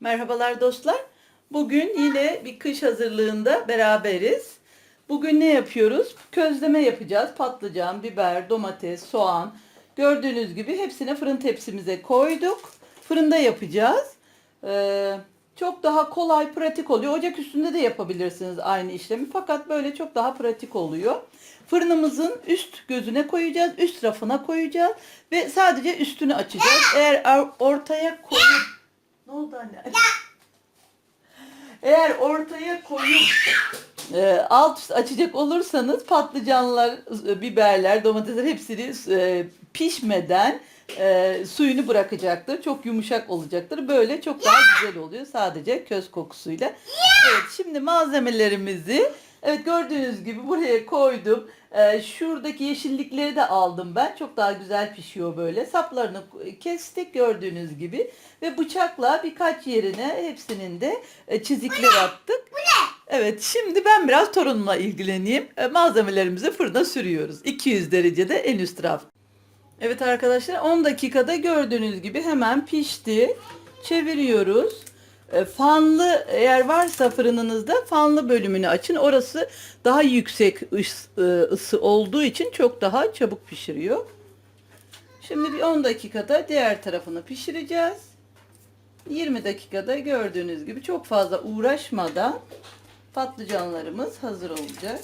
Merhabalar dostlar. Bugün yine bir kış hazırlığında beraberiz. Bugün ne yapıyoruz? Közleme yapacağız. Patlıcan, biber, domates, soğan. Gördüğünüz gibi hepsini fırın tepsimize koyduk. Fırında yapacağız. Ee, çok daha kolay, pratik oluyor. Ocak üstünde de yapabilirsiniz aynı işlemi. Fakat böyle çok daha pratik oluyor. Fırınımızın üst gözüne koyacağız, üst rafına koyacağız ve sadece üstünü açacağız. Eğer or- ortaya koyup ne oldu anne? Eğer ortaya koyup e, alt üst açacak olursanız patlıcanlar, e, biberler, domatesler hepsini e, pişmeden e, suyunu bırakacaktır. Çok yumuşak olacaktır. Böyle çok daha güzel oluyor sadece köz kokusuyla. Evet şimdi malzemelerimizi evet gördüğünüz gibi buraya koydum. E, şuradaki yeşillikleri de aldım ben. Çok daha güzel pişiyor böyle. Saplarını kestik gördüğünüz gibi ve bıçakla birkaç yerine hepsinin de e, çizikler attık. Evet şimdi ben biraz torunumla ilgileneyim. E, Malzemelerimizi fırına sürüyoruz. 200 derecede en üst raf. Evet arkadaşlar 10 dakikada gördüğünüz gibi hemen pişti. Çeviriyoruz. E, Fanlı eğer varsa fırınınızda fanlı bölümünü açın. Orası daha yüksek e, ısı olduğu için çok daha çabuk pişiriyor. Şimdi bir 10 dakikada diğer tarafını pişireceğiz. 20 dakikada gördüğünüz gibi çok fazla uğraşmadan patlıcanlarımız hazır olacak.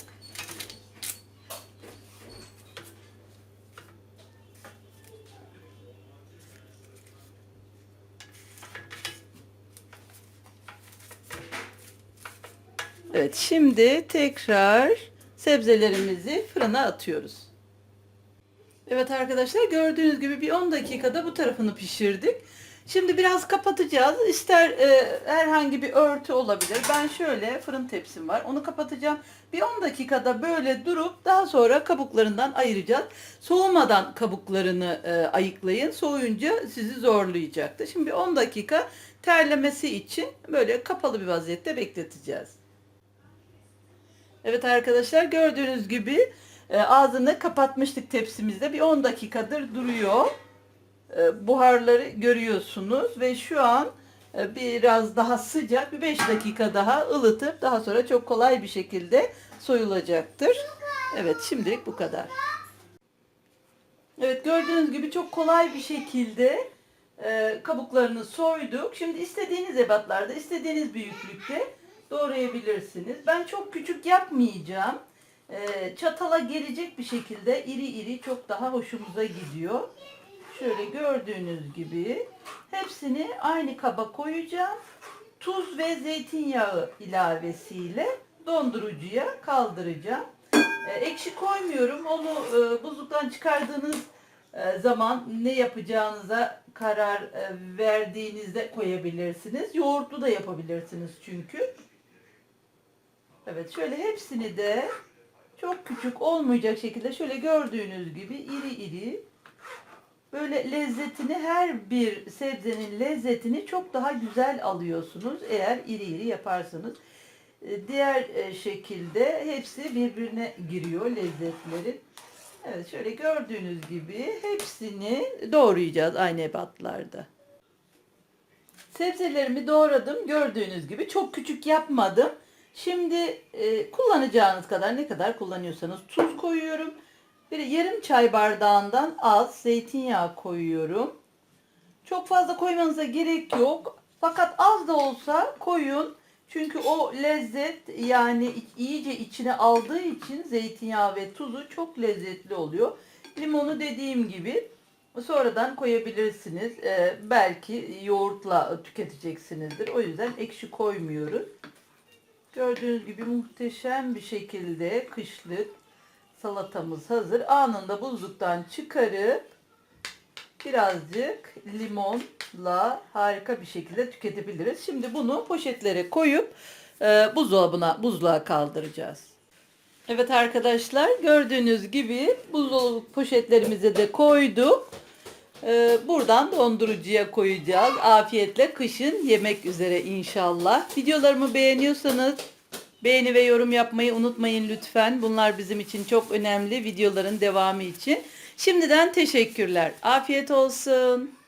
Evet şimdi tekrar sebzelerimizi fırına atıyoruz. Evet arkadaşlar gördüğünüz gibi bir 10 dakikada bu tarafını pişirdik. Şimdi biraz kapatacağız. İster e, herhangi bir örtü olabilir. Ben şöyle fırın tepsim var. Onu kapatacağım. Bir 10 dakikada böyle durup daha sonra kabuklarından ayıracağız. Soğumadan kabuklarını e, ayıklayın. Soğuyunca sizi zorlayacaktır. Şimdi bir 10 dakika terlemesi için böyle kapalı bir vaziyette bekleteceğiz. Evet arkadaşlar gördüğünüz gibi e, ağzını kapatmıştık tepsimizde. Bir 10 dakikadır duruyor. E, buharları görüyorsunuz ve şu an e, biraz daha sıcak bir 5 dakika daha ılıtıp daha sonra çok kolay bir şekilde soyulacaktır. Evet şimdilik bu kadar. Evet gördüğünüz gibi çok kolay bir şekilde kabuklarını soyduk. Şimdi istediğiniz ebatlarda, istediğiniz büyüklükte doğrayabilirsiniz. Ben çok küçük yapmayacağım. E, çatala gelecek bir şekilde iri iri çok daha hoşumuza gidiyor. Şöyle gördüğünüz gibi hepsini aynı kaba koyacağım. Tuz ve zeytinyağı ilavesiyle dondurucuya kaldıracağım. E, ekşi koymuyorum. Onu e, buzluktan çıkardığınız e, zaman ne yapacağınıza karar e, verdiğinizde koyabilirsiniz. Yoğurtlu da yapabilirsiniz çünkü. Evet şöyle hepsini de çok küçük olmayacak şekilde şöyle gördüğünüz gibi iri iri böyle lezzetini her bir sebzenin lezzetini çok daha güzel alıyorsunuz eğer iri iri yaparsanız. E, Diğer e, şekilde hepsi birbirine giriyor lezzetlerin. Evet şöyle gördüğünüz gibi hepsini doğrayacağız aynı ebatlarda. Sebzelerimi doğradım gördüğünüz gibi çok küçük yapmadım. Şimdi e, kullanacağınız kadar ne kadar kullanıyorsanız tuz koyuyorum. Bir yarım çay bardağından az zeytinyağı koyuyorum. Çok fazla koymanıza gerek yok. Fakat az da olsa koyun. Çünkü o lezzet yani iyice içine aldığı için zeytinyağı ve tuzu çok lezzetli oluyor. Limonu dediğim gibi sonradan koyabilirsiniz. Ee, belki yoğurtla tüketeceksinizdir. O yüzden ekşi koymuyoruz. Gördüğünüz gibi muhteşem bir şekilde kışlık salatamız hazır. Anında buzluktan çıkarıp birazcık limonla harika bir şekilde tüketebiliriz. Şimdi bunu poşetlere koyup e, buzdolabına buzluğa kaldıracağız. Evet arkadaşlar gördüğünüz gibi buzdolabı poşetlerimize de koyduk. E, buradan dondurucuya koyacağız. Afiyetle kışın yemek üzere inşallah. Videolarımı beğeniyorsanız beğeni ve yorum yapmayı unutmayın lütfen. Bunlar bizim için çok önemli videoların devamı için. Şimdiden teşekkürler. Afiyet olsun.